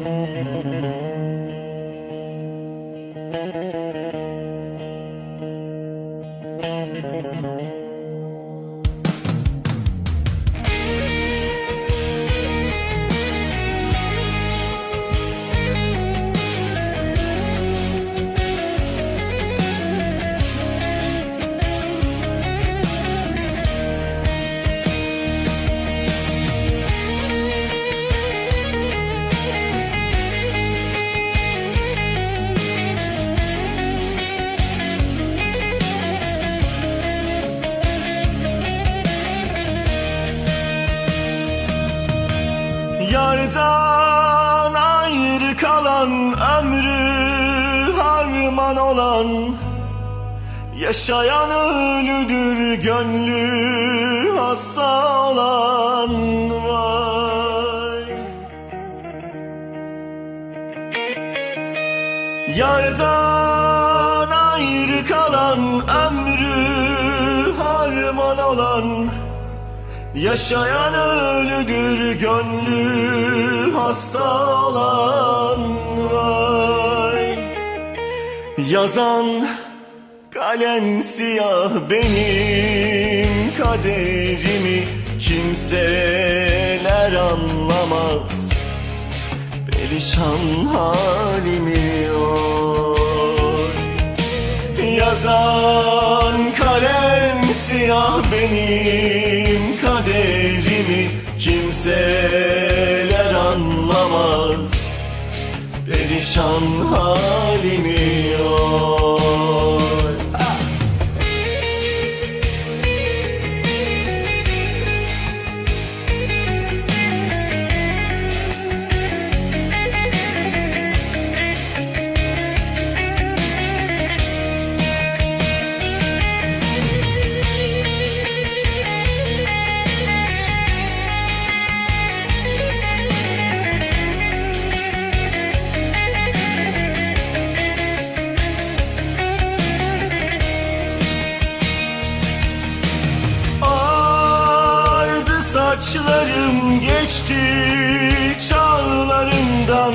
Thank you. Yardan ayrı kalan ömrü harman olan Yaşayan ölüdür gönlü hasta olan vay. Yardan ayrı kalan ömrü harman olan Yaşayan ölüdür gönlü hasta olan vay. Yazan kalem siyah benim kaderimi Kimseler anlamaz. Perişan halimi oy. Yazan kalem siyah benim Kimseler anlamaz. Perişan halimi saçlarım geçti çağlarından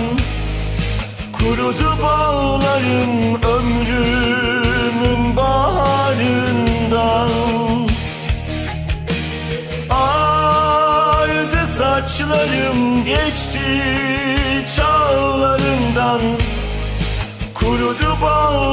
Kurudu bağlarım ömrümün baharından. Ardı saçlarım geçti çağlarından Kurudu bağlarım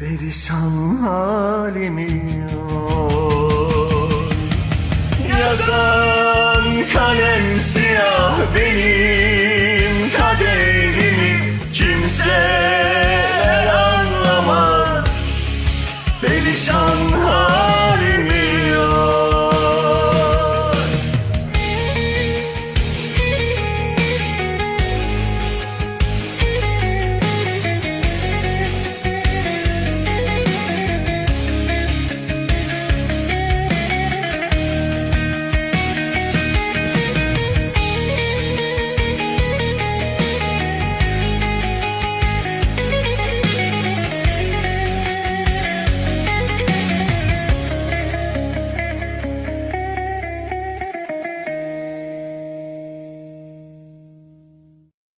Perişan halimi oy Yazan kalem siyah benim kaderimi kimse